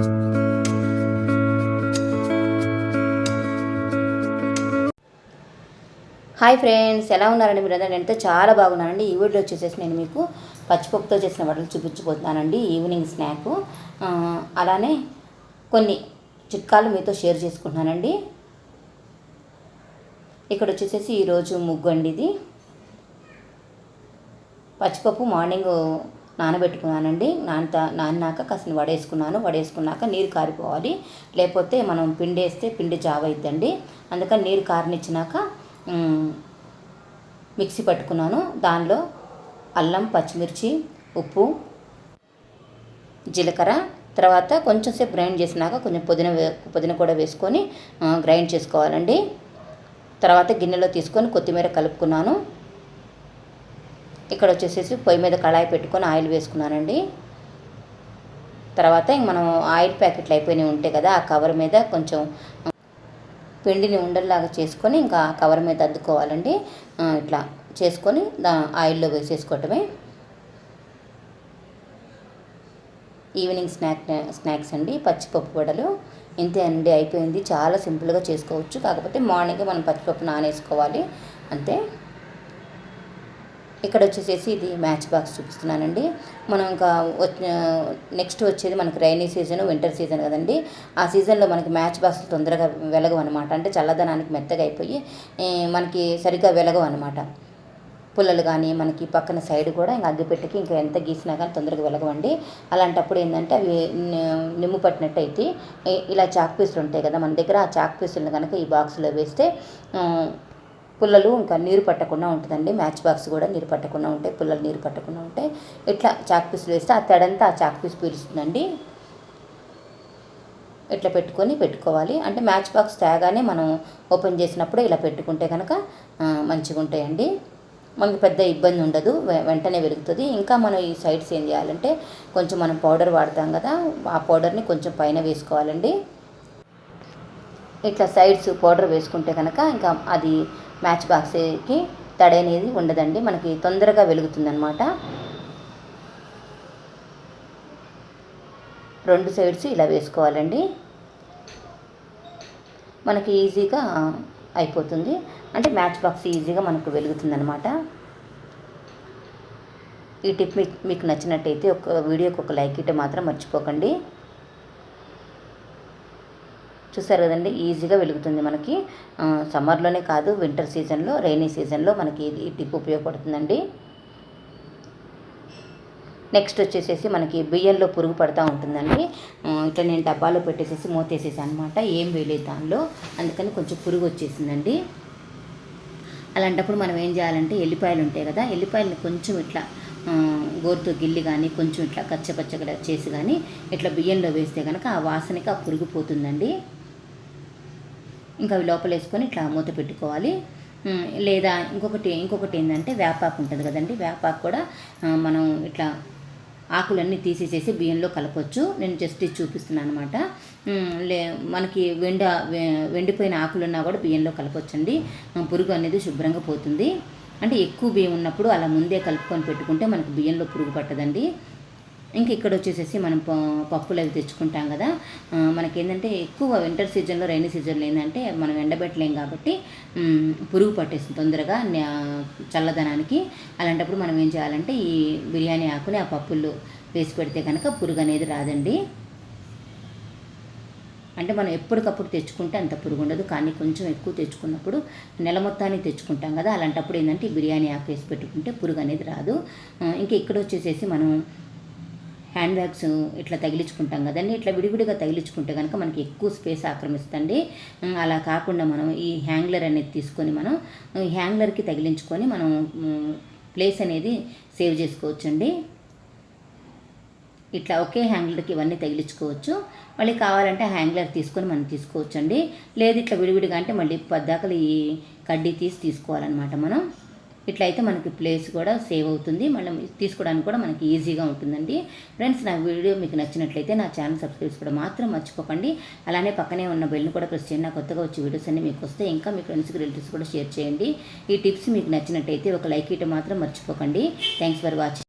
Hi friends ఎలా ఉన్నారండి మీరు అందరూ నేనైతే చాలా బాగున్నానండి. ఈ వీడియో వచ్చేసేసి నేను మీకు పచ్చిపప్పుతో చేసిన వడలు చూపించబోతున్నానండి. ఈవినింగ్ స్నాక్ అలానే కొన్ని చిట్కాలు మీతో షేర్ చేసుకుంటున్నానండి. ఇక్కడ వచ్చేసేసి ఈరోజు ముగ్గు అండి ఇది. పచ్చిపప్పు మార్నింగ్ నానబెట్టుకున్నానండి. నానత నాన్నాక కాసిన వడేసుకున్నాను. వడేసుకున్నాక నీరు కారిపోవాలి. లేకపోతే మనం పిండి వేస్తే పిండి జావ అవుతుందండి అందుకని నీరు కారనిచ్చినాక మిక్సీ పట్టుకున్నాను. దానిలో అల్లం పచ్చిమిర్చి ఉప్పు జీలకర్ర తర్వాత కొంచెం సేపు గ్రైండ్ చేసినాక కొంచెం పుదీనా వే పుదీనా కూడా వేసుకొని గ్రైండ్ చేసుకోవాలండి. తర్వాత గిన్నెలో తీసుకొని కొత్తిమీర కలుపుకున్నాను. ఇక్కడ వచ్చేసేసి పొయ్యి మీద కళాయి పెట్టుకొని ఆయిల్ వేసుకున్నానండి. తర్వాత ఇంక మనం ఆయిల్ ప్యాకెట్లు అయిపోయినవి ఉంటాయి కదా ఆ కవర్ మీద కొంచెం పిండిని ఉండల్లాగా చేసుకొని ఇంకా ఆ కవర్ మీద అద్దుకోవాలండి. ఇట్లా చేసుకొని దా ఆయిల్లో వేసేసుకోవటమే. ఈవినింగ్ స్నాక్ స్నాక్స్ అండి పచ్చిపప్పు వడలు. ఇంతే అండి అయిపోయింది. చాలా సింపుల్గా చేసుకోవచ్చు. కాకపోతే మార్నింగే మనం పచ్చిపప్పు నానేసుకోవాలి. అంతే. ఇక్కడ వచ్చేసేసి ఇది మ్యాచ్ బాక్స్ చూపిస్తున్నానండి. మనం ఇంకా నెక్స్ట్ వచ్చేది మనకి రైనీ సీజన్ వింటర్ సీజన్ కదండి. ఆ సీజన్లో మనకి మ్యాచ్ బాక్స్ తొందరగా వెలగవు అనమాట అంటే చల్లదనానికి మెత్తగా అయిపోయి మనకి సరిగ్గా వెలగవు అనమాట పుల్లలు కానీ మనకి పక్కన సైడ్ కూడా ఇంకా అగ్గిపెట్టెకి ఇంకా ఎంత గీసినా కానీ తొందరగా వెలగవండి. అలాంటప్పుడు ఏంటంటే అవి నిమ్ము పట్టినట్టు అయితే ఇలా చాక్ పీసులు ఉంటాయి కదా మన దగ్గర ఆ చాక్ పీసులను కనుక ఈ బాక్స్లో వేస్తే పుల్లలు ఇంకా నీరు పట్టకుండా ఉంటుందండి. మ్యాచ్ బాక్స్ కూడా నీరు పట్టకుండా ఉంటాయి. పుల్లలు నీరు పట్టకుండా ఉంటాయి. ఇట్లా చాక్ పీసులు వేస్తే ఆ తడంతా ఆ చాక్ పీస్ పీలుస్తుందండి. ఇట్లా పెట్టుకొని పెట్టుకోవాలి. అంటే మ్యాచ్ బాక్స్ తేగానే మనం ఓపెన్ చేసినప్పుడు ఇలా పెట్టుకుంటే కనుక మంచిగా ఉంటాయండి. మనకి పెద్ద ఇబ్బంది ఉండదు. వెంటనే వెలుగుతుంది. ఇంకా మనం ఈ సైడ్స్ ఏం చేయాలంటే కొంచెం మనం పౌడర్ వాడతాం కదా ఆ పౌడర్ని కొంచెం పైన వేసుకోవాలండి. ఇట్లా సైడ్స్ పౌడర్ వేసుకుంటే కనుక ఇంకా అది మ్యాచ్ బాక్స్కి తడి అనేది ఉండదండి. మనకి తొందరగా వెలుగుతుందనమాట రెండు సైడ్స్ ఇలా వేసుకోవాలండి. మనకి ఈజీగా అయిపోతుంది. అంటే మ్యాచ్ బాక్స్ ఈజీగా మనకు వెలుగుతుందనమాట ఈ టిప్ మీకు మీకు నచ్చినట్టయితే ఒక వీడియోకి ఒక లైక్ ఇట్టే మాత్రం మర్చిపోకండి. చూసారు కదండి ఈజీగా వెలుగుతుంది మనకి. సమ్మర్లోనే కాదు వింటర్ సీజన్లో రైనీ సీజన్లో మనకి ఇది- టిప్ ఉపయోగపడుతుందండి. నెక్స్ట్ వచ్చేసేసి మనకి బియ్యంలో పురుగు పడతా ఉంటుందండి. ఇట్లా నేను డబ్బాలో పెట్టేసేసి మూతేసేసి అనమాట ఏం వేయలేదు దానిలో. అందుకని కొంచెం పురుగు వచ్చేసిందండి. అలాంటప్పుడు మనం ఏం చేయాలంటే ఎల్లిపాయలు ఉంటాయి కదా ఎల్లిపాయలని కొంచెం ఇట్లా గోరుతో గిల్లి కానీ కొంచెం ఇట్లా కచ్చపచ్చగా చేసి కానీ ఇట్లా బియ్యంలో వేస్తే కనుక ఆ వాసనకి ఆ పురుగు పోతుందండి. ఇంకా అవి లోపల వేసుకొని ఇట్లా మూత పెట్టుకోవాలి. లేదా ఇంకొకటి ఇంకొకటి ఏంటంటే వేపాకు ఉంటుంది కదండి. వేపాకు కూడా మనం ఇట్లా ఆకులన్నీ తీసేసేసి బియ్యంలో కలపచ్చు. నేను జస్ట్ ఇది చూపిస్తున్నాను అనమాట లే మనకి వెండ వెండిపోయిన ఆకులున్నా కూడా బియ్యంలో కలపొచ్చండి. పురుగు అనేది శుభ్రంగా పోతుంది. అంటే ఎక్కువ బియ్యం ఉన్నప్పుడు అలా ముందే కలుపుకొని పెట్టుకుంటే మనకు బియ్యంలో పురుగు పట్టదండి. ఇంక ఇక్కడ వచ్చేసేసి మనం పప్పులు అవి తెచ్చుకుంటాం కదా. మనకి మనకేంటంటే ఎక్కువ వింటర్ సీజన్లో రైనీ సీజన్లో ఏంటంటే మనం ఎండబెట్టలేం కాబట్టి పురుగు పట్టేస్తుంది తొందరగా చల్లదనానికి. అలాంటప్పుడు మనం ఏం చేయాలంటే ఈ బిర్యానీ ఆకుని ఆ పప్పుల్లో వేసి పెడితే కనుక పురుగు అనేది రాదండి. అంటే మనం ఎప్పటికప్పుడు తెచ్చుకుంటే అంత పురుగు ఉండదు. కానీ కొంచెం ఎక్కువ తెచ్చుకున్నప్పుడు నెల మొత్తానికి తెచ్చుకుంటాం కదా. అలాంటప్పుడు ఏంటంటే ఈ బిర్యానీ ఆకు వేసి పెట్టుకుంటే పురుగు అనేది రాదు. ఇంకా ఇక్కడ వచ్చేసేసి మనం హ్యాండ్ బ్యాగ్స్ ఇట్లా తగిలించుకుంటాం కదండి. ఇట్లా విడివిడిగా తగిలించుకుంటే కనుక మనకి ఎక్కువ స్పేస్ ఆక్రమిస్తుంది అలా కాకుండా మనం ఈ హ్యాంగ్లర్ అనేది తీసుకొని మనం హ్యాంగ్లర్కి తగిలించుకొని మనం ప్లేస్ అనేది సేవ్ చేసుకోవచ్చండి. ఇట్లా ఒకే హ్యాంగ్లర్కి ఇవన్నీ తగిలించుకోవచ్చు. మళ్ళీ కావాలంటే హ్యాంగ్లర్ తీసుకొని మనం తీసుకోవచ్చండి. లేదు ఇట్లా విడివిడిగా అంటే మళ్ళీ పద్దాకలు ఈ కడ్డీ తీసి తీసుకోవాలన్నమాట మనం. ఇట్లా అయితే మనకి ప్లేస్ కూడా సేవ్ అవుతుంది. మళ్ళీ తీసుకోవడానికి కూడా మనకి ఈజీగా ఉంటుందండి. ఫ్రెండ్స్ నా వీడియో మీకు నచ్చినట్లయితే నా ఛానల్ సబ్స్క్రైబ్ కూడా మాత్రం మర్చిపోకండి. అలానే పక్కనే ఉన్న బెల్ని కూడా ప్రెస్ చేయండి. నా కొత్తగా వచ్చే వీడియోస్ అన్ని మీకు వస్తే ఇంకా మీ ఫ్రెండ్స్కి రిలేటివ్స్ కూడా షేర్ చేయండి. ఈ టిప్స్ మీకు నచ్చినట్టయితే ఒక లైక్ ఇటు మాత్రం మర్చిపోకండి. Thanks for watching